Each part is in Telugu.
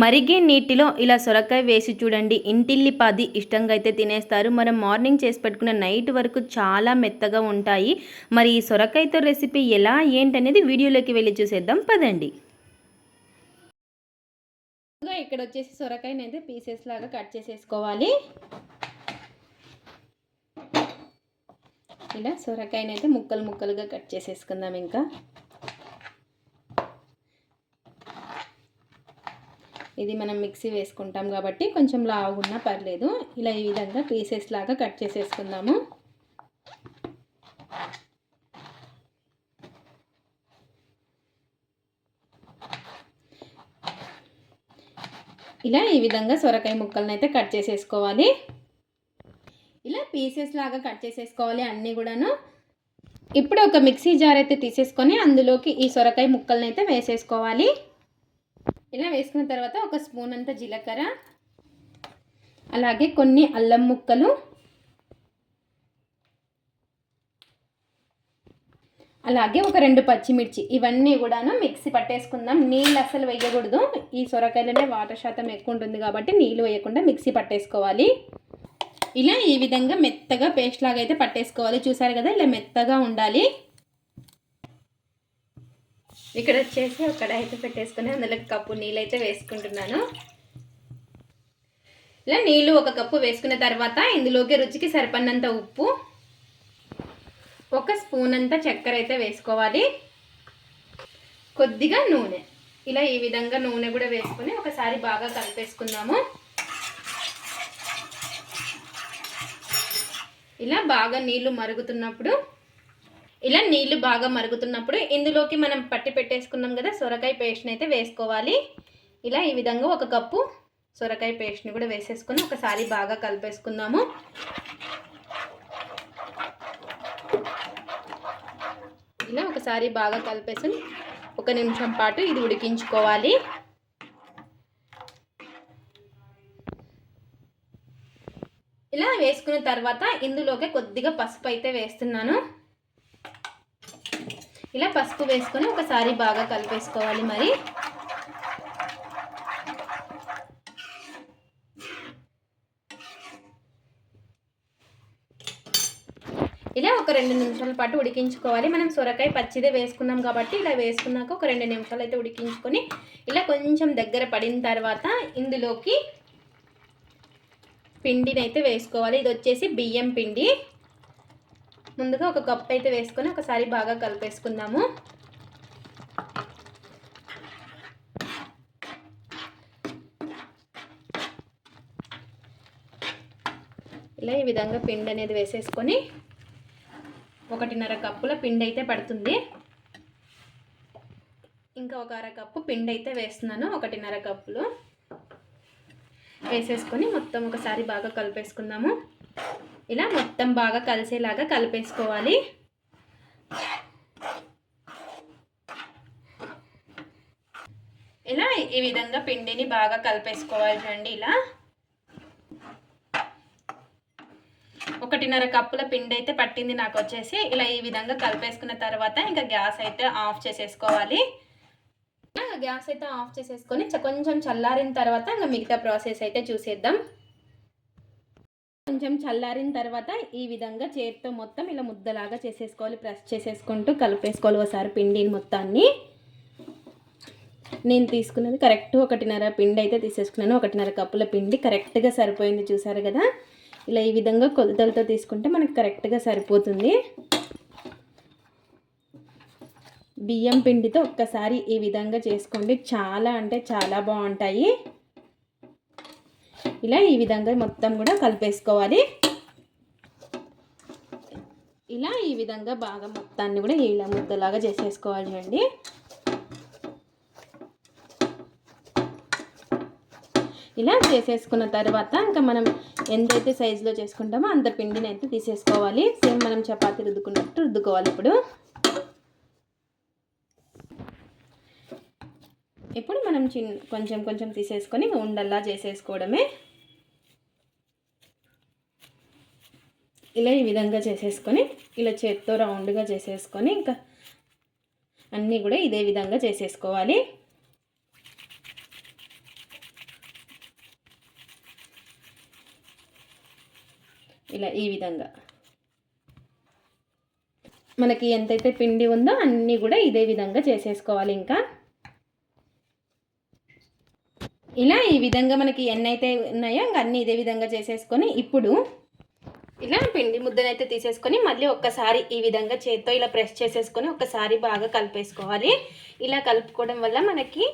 మరిగే నీటిలో ఇలా సొరకాయ వేసి చూడండి. ఇంటిల్లిపాది ఇష్టంగా అయితే తినేస్తారు. మనం మార్నింగ్ చేసి పెట్టుకున్న నైట్ వరకు చాలా మెత్తగా ఉంటాయి. మరి ఈ సొరకాయతో రెసిపీ ఎలా ఏంటనేది వీడియోలోకి వెళ్ళి చూసేద్దాం. పదండి. ఇక్కడ వచ్చేసి సొరకాయని అయితే పీసెస్ లాగా కట్ చేసేసుకోవాలి. ఇలా సొరకాయని అయితే ముక్కలు ముక్కలుగా కట్ చేసేసుకుందాం ఇంకా. ఇది మనం మిక్సీ వేసుకుంటాం కాబట్టి కొంచెం లావుగున్నా పర్లేదు. ఇలా ఈ విధంగా పీసెస్ లాగా కట్ చేసేసుకుందాము. ఇలా ఈ విధంగా సొరకాయ ముక్కలను అయితే కట్ చేసేసుకోవాలి. ఇలా పీసెస్ లాగా కట్ చేసేసుకోవాలి అన్నీ కూడాను. ఇప్పుడు ఒక మిక్సీ జార్ అయితే తీసేసుకొని అందులోకి ఈ సొరకాయ ముక్కలను అయితే వేసేసుకోవాలి. ఇలా వేసుకున్న తర్వాత ఒక స్పూన్ అంత జీలకర్ర అలాగే కొన్ని అల్లం ముక్కలు అలాగే ఒక రెండు పచ్చిమిర్చి. ఇవన్నీ కూడాను మిక్సీ పట్టేసుకుందాం. నీళ్ళు అసలు వేయకూడదు. ఈ సొరకాయలనే వాటర్ శాతం ఎక్కువ ఉంటుంది కాబట్టి నీళ్ళు వేయకుండా మిక్సీ పట్టేసుకోవాలి. ఇలా ఈ విధంగా మెత్తగా పేస్ట్ లాగా అయితే పట్టేసుకోవాలి. చూసారు కదా ఇలా మెత్తగా ఉండాలి. ఇక్కడ వచ్చేసి ఒక కడాయి అయితే పెట్టేసుకుని అందులో కప్పు నీళ్ళు అయితే వేసుకుంటున్నాను. ఇలా నీళ్ళు ఒక కప్పు వేసుకున్న తర్వాత ఇందులోకి రుచికి సరిపడినంత ఉప్పు ఒక స్పూన్ అంత చక్కెర అయితే వేసుకోవాలి. కొద్దిగా నూనె. ఇలా ఈ విధంగా నూనె కూడా వేసుకొని ఒకసారి బాగా కలిపేసుకుందాము. ఇలా బాగా నీళ్ళు మరుగుతున్నప్పుడు ఇలా నీళ్ళు బాగా మరుగుతున్నప్పుడు ఇందులోకి మనం పట్టి పెట్టేసుకున్నాం కదా సొరకాయ పేస్ట్ని అయితే వేసుకోవాలి. ఇలా ఈ విధంగా ఒక కప్పు సొరకాయ పేస్ట్ని కూడా వేసేసుకుని ఒకసారి బాగా కలిపేసుకుందాము. ఇలా ఒకసారి బాగా కలిపేసుకుని ఒక నిమిషం పాటు ఇది ఉడికించుకోవాలి. ఇలా వేసుకున్న తర్వాత ఇందులోకి కొద్దిగా పసుపు అయితే వేస్తున్నాను. ఇలా పసుపు వేసుకొని ఒకసారి బాగా కలిపేసుకోవాలి మరి. ఇలా ఒక రెండు నిమిషాల పాటు ఉడికించుకోవాలి. మనం సొరకాయ పచ్చిదే వేసుకున్నాం కాబట్టి ఇలా వేసుకున్నాక ఒక రెండు నిమిషాలు అయితే ఉడికించుకొని ఇలా కొంచెం దగ్గర పడిన తర్వాత ఇందులోకి పిండిని అయితే వేసుకోవాలి. ఇది వచ్చేసి బియ్యం పిండి. ముందుగా ఒక కప్ అయితే వేసుకొని ఒకసారి బాగా కలిపేసుకుందాము. ఇలా ఈ విధంగా పిండి అనేది వేసేసుకొని ఒకటిన్నర కప్పుల పిండి అయితే పడుతుంది. ఇంకా ఒక అర కప్పు పిండి అయితే వేస్తున్నాను ఒకటిన్నర కప్పులు. వేసేసుకొని మొత్తం ఒకసారి బాగా కలిపేసుకుందాము. ఇలా మొత్తం బాగా కలిసేలాగా కలిపేసుకోవాలి. ఇలా ఈ విధంగా పిండిని బాగా కలిపేసుకోవాలి చూడండి ఇలా. ఒకటిన్నర కప్పుల పిండి అయితే పట్టింది నాకు వచ్చేసి. ఇలా ఈ విధంగా కలిపేసుకున్న తర్వాత ఇంకా గ్యాస్ అయితే ఆఫ్ చేసేసుకోవాలి. గ్యాస్ అయితే ఆఫ్ చేసేసుకొని కొంచెం చల్లారిన తర్వాత ఇంకా మిగతా ప్రాసెస్ అయితే చూసేద్దాం. కొంచెం చల్లారిన తర్వాత ఈ విధంగా చేతితో మొత్తం ఇలా ముద్దలాగా చేసేసుకోవాలి ప్రెస్ చేసేసుకుంటూ కలిపేసుకోవాలి ఒకసారి పిండిని మొత్తాన్ని. నేను తీసుకున్నది కరెక్ట్ ఒకటిన్నర పిండి అయితే తీసేసుకున్నాను. ఒకటిన్నర కప్పుల పిండి కరెక్ట్గా సరిపోయింది చూసారు కదా? ఇలా ఈ విధంగా కొలతలతో తీసుకుంటే మనకు కరెక్ట్గా సరిపోతుంది. బియ్యం పిండితో ఒక్కసారి ఈ విధంగా చేసుకోండి. చాలా అంటే చాలా బాగుంటాయి. ఇలా ఈ విధంగా మొత్తం కూడా కలిపేసుకోవాలి. ఇలా ఈ విధంగా బాగా మొత్తాన్ని కూడా ఇలా ముద్దలాగా చేసేసుకోవాలి చూడండి. ఇలా చేసేసుకున్న తర్వాత ఇంకా మనం ఎంతైతే సైజులో చేసుకుంటామో అంత పిండిని అయితే తీసేసుకోవాలి. సేమ్ మనం చపాతీ రుద్దుకున్నట్టు రుద్దుకోవాలి ఇప్పుడు. ఇప్పుడు మనం చిన్న కొంచెం కొంచెం తీసేసుకొని ఉండల్లా చేసేసుకోవడమే. ఇలా ఈ విధంగా చేసేసుకొని ఇలా చేత్తో రౌండ్గా చేసేసుకొని ఇంకా అన్నీ కూడా ఇదే విధంగా చేసేసుకోవాలి. ఇలా ఈ విధంగా. మనకి ఎంతైతే పిండి ఉందో అన్నీ కూడా ఇదే విధంగా చేసేసుకోవాలి ఇంకా. ఇలా ఈ విధంగా మనకి ఎన్నైతే ఉన్నాయో ఇంకా అన్నీ ఇదే విధంగా చేసేసుకొని ఇప్పుడు ఇలా పిండి ముద్దనైతే తీసేసుకొని మళ్ళీ ఒక్కసారి ఈ విధంగా చేత్తో ఇలా ప్రెస్ చేసేసుకొని ఒక్కసారి బాగా కలిపేసుకోవాలి. ఇలా కలుపుకోవడం వల్ల మనకి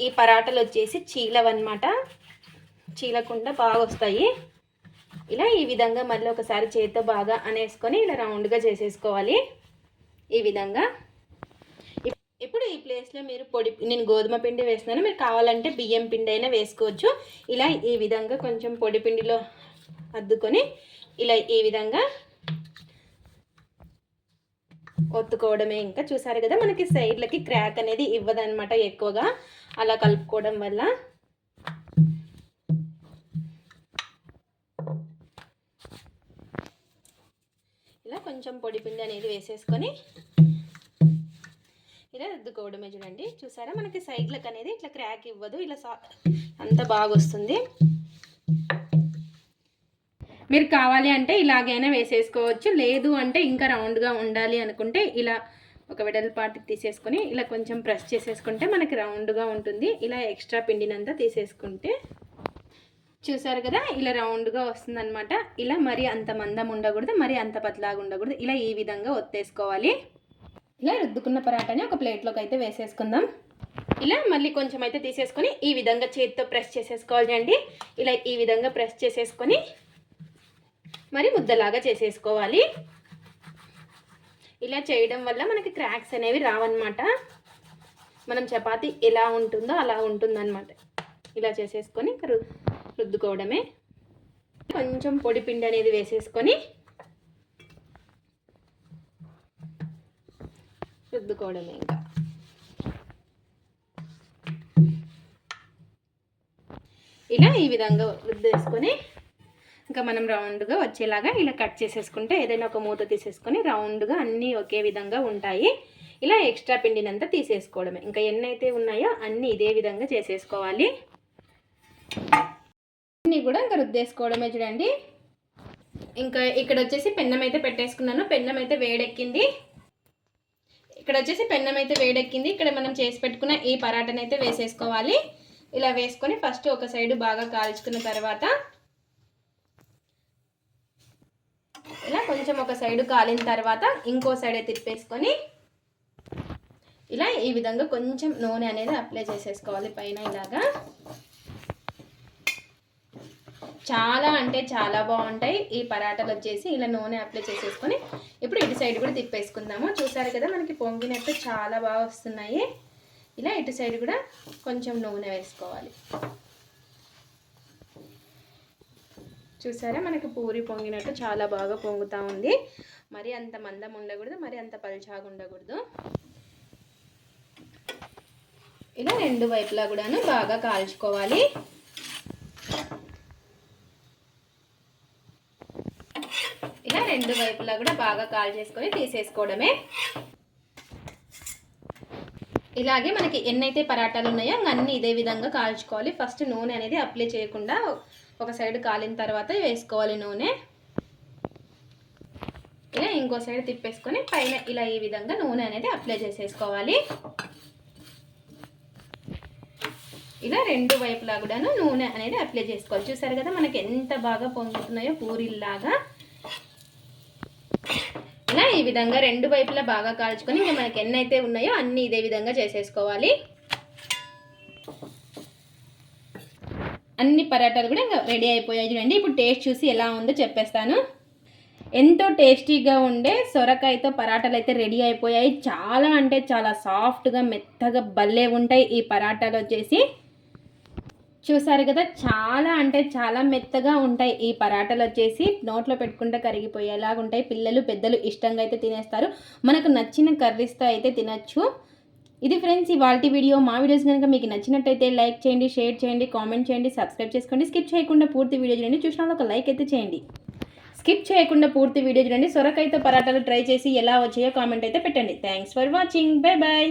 ఈ పరాటలు వచ్చేసి చీలవన్నమాట. చీలకుండా బాగా వస్తాయి. ఇలా ఈ విధంగా మళ్ళీ ఒకసారి చేత్తో బాగా అనేసుకొని ఇలా రౌండ్గా చేసేసుకోవాలి. ఈ విధంగా ఇప్పుడు ఈ ప్లేస్లో మీరు పొడి నేను గోధుమ పిండి వేస్తున్నాను. మీరు కావాలంటే బియ్యం పిండి అయినా వేసుకోవచ్చు. ఇలా ఈ విధంగా కొంచెం పొడి పిండిలో అద్దుకొని ఇలా ఈ విధంగా ఒత్తుకోవడమే. ఇంకా చూసారు కదా మనకి సైడ్లకి క్రాక్ అనేది ఇవ్వదనమాట ఎక్కువగా. అలా కలుపుకోవడం వల్ల. ఇలా కొంచెం పొడి పిండి అనేది వేసేసుకొని ఇలా రుద్దుకోవడమే చూడండి. చూసారా? మనకి సైడ్లకు అనేది ఇట్లా క్రాక్ ఇవ్వదు. ఇలా సా అంత బాగా వస్తుంది. మీరు కావాలి అంటే ఇలాగైనా వేసేసుకోవచ్చు. లేదు అంటే ఇంకా రౌండ్గా ఉండాలి అనుకుంటే ఇలా ఒక వెడల్పాటి తీసేసుకొని ఇలా కొంచెం ప్రెస్ చేసేసుకుంటే మనకి రౌండ్గా ఉంటుంది. ఇలా ఎక్స్ట్రా పిండినంతా తీసేసుకుంటే చూసారు కదా? ఇలా రౌండ్గా వస్తుందన్నమాట. ఇలా మరి అంత మందం ఉండకూడదు మరి అంత పతలాగా ఉండకూడదు. ఇలా ఈ విధంగా ఒత్తేసుకోవాలి. ఇలా రుద్దుకున్న పరాటాని ఒక ప్లేట్లోకి అయితే వేసేసుకుందాం. ఇలా మళ్ళీ కొంచెం అయితే తీసేసుకొని ఈ విధంగా చేతితో ప్రెస్ చేసేసుకోవాలి అండి. ఇలా ఈ విధంగా ప్రెస్ చేసేసుకొని మరి ముద్దలాగా చేసేసుకోవాలి. ఇలా చేయడం వల్ల మనకి క్రాక్స్ అనేవి రావన్నమాట. మనం చపాతి ఎలా ఉంటుందో అలా ఉంటుందన్నమాట. ఇలా చేసేసుకొని రుద్దుకోవడమే. కొంచెం పొడి పిండి అనేది వేసేసుకొని రుద్దుకోవడమే ఇంకా. ఇలా ఈ విధంగా రుద్దేసుకొని ఇంకా మనం రౌండ్గా వచ్చేలాగా ఇలా కట్ చేసేసుకుంటే ఏదైనా ఒక మూత తీసేసుకొని రౌండ్గా అన్నీ ఒకే విధంగా ఉంటాయి. ఇలా ఎక్స్ట్రా పిండినంతా తీసేసుకోవడమే. ఇంకా ఎన్నైతే ఉన్నాయో అన్నీ ఇదే విధంగా చేసేసుకోవాలి. అన్నీ కూడా ఇంకా రుద్దేసుకోవడమే చూడండి. ఇంకా ఇక్కడ వచ్చేసి పెన్నం అయితే పెట్టేసుకున్నాను. పెన్నం అయితే వేడెక్కింది. ఇక్కడ వచ్చేసి పెన్నం అయితే వేడెక్కింది. ఇక్కడ మనం చేసి పెట్టుకున్న ఈ పరాటను అయితే వేసేసుకోవాలి. ఇలా వేసుకొని ఫస్ట్ ఒక సైడు బాగా కాల్చుకున్న తర్వాత ఇలా కొంచెం ఒక సైడు కాలిన తర్వాత ఇంకో సైడ్ తిప్పేసుకొని ఇలా ఈ విధంగా కొంచెం నూనె అనేది అప్లై చేసేసుకోవాలి పైన ఇలాగా. చాలా అంటే చాలా బాగుంటాయి. ఈ పరాటాలు వచ్చేసి ఇలా నూనె అప్లై చేసేసుకొని ఇప్పుడు ఇటు సైడ్ కూడా తిప్పేసుకుందాము. చూసారు కదా మనకి పొంగినట్టు చాలా బాగా వస్తున్నాయి. ఇలా ఇటు సైడ్ కూడా కొంచెం నూనె వేసుకోవాలి. చూసారా? మనకి పూరి పొంగినట్టు చాలా బాగా పొంగుతూ ఉంది. మరి అంత మందం ఉండకూడదు మరి అంత పలుచాగా ఉండకూడదు. ఇలా రెండు వైపులా కూడాను బాగా కాల్చుకోవాలి ఇలా రెండు వైపులా కూడా బాగా కాల్ చేసుకొని తీసేసుకోవడమే. ఇలాగే మనకి ఎన్నైతే పరాటాలు ఉన్నాయో అన్నీ ఇదే విధంగా కాల్చుకోవాలి. ఫస్ట్ నూనె అనేది అప్లై చేయకుండా ఒక సైడ్ కాలిన తర్వాత వేసుకోవాలి నూనె. ఇలా ఇంకో సైడ్ తిప్పేసుకొని పైన ఇలా ఈ విధంగా నూనె అనేది అప్లై చేసేసుకోవాలి. ఇలా రెండు వైపులా కూడాను నూనె అనేది అప్లై చేసుకోవాలి. చూసారు కదా మనకి ఎంత బాగా పొంగుతున్నాయో పూరిల్లాగా. ఇలా ఈ విధంగా రెండు వైపులా బాగా కాల్చుకొని ఇంకా మనకి ఎన్నైతే ఉన్నాయో అన్నీ ఇదే విధంగా చేసేసుకోవాలి. అన్ని పరాటాలు కూడా ఇంకా రెడీ అయిపోయాయి చూడండి. ఇప్పుడు టేస్ట్ చూసి ఎలా ఉందో చెప్పేస్తాను. ఎంతో టేస్టీగా ఉండే సొరకాయతో పరాటాలు అయితే రెడీ అయిపోయాయి. చాలా అంటే చాలా సాఫ్ట్గా మెత్తగా భలే ఉంటాయి ఈ పరాటాలు వచ్చేసి. చూసారు కదా చాలా అంటే చాలా మెత్తగా ఉంటాయి ఈ పరాటాలు వచ్చేసి. నోట్లో పెట్టుకుంటే కరిగిపోయేలాగా ఉంటాయి. పిల్లలు పెద్దలు ఇష్టంగా అయితే తినేస్తారు. మనకు నచ్చిన కర్రీస్తో అయితే తినచ్చు. ఇది ఫ్రెండ్స్ ఇవాళ వీడియో. మా వీడియోస్ కనుక మీకు నచ్చినట్టయితే లైక్ చేయండి షేర్ చేయండి కామెంట్ చేయండి సబ్స్క్రైబ్ చేసుకోండి. స్కిప్ చేయకుండా పూర్తి వీడియో చూడండి. చూసిన ఒక లైక్ అయితే చేయండి. స్కిప్ చేయకుండా పూర్తి వీడియో చూడండి. సొరకాయతో పరాటాలు ట్రై చేసి ఎలా వచ్చాయో కామెంట్ అయితే పెట్టండి. Thanks for watching. Bye bye.